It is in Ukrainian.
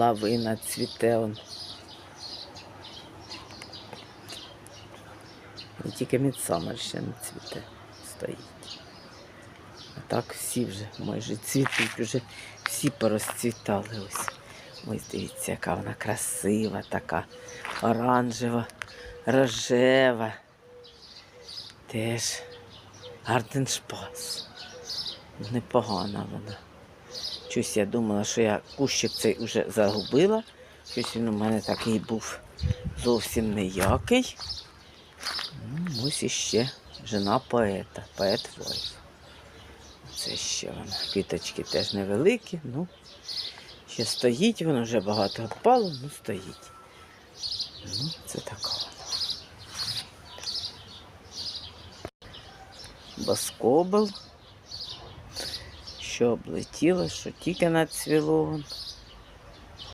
Лавина цвіте. І тільки мідсамер ще не цвіте стоїть. А так всі вже майже цвітуть, вже всі порозцвітали ось. Ось дивіться, яка вона красива, така оранжева, рожева. Теж гарденшпас. Непогана вона. Щось я думала, що я кущик цей вже загубила. Щось він у мене такий був зовсім ніякий. Ну, ось іще жена поета, поет Вольф. Це ще вона. Квіточки теж невеликі, ну ще стоїть, воно вже багато впало, ну стоїть. Ну, це така вона. Боскобел що облетіло, що тільки нацвіло.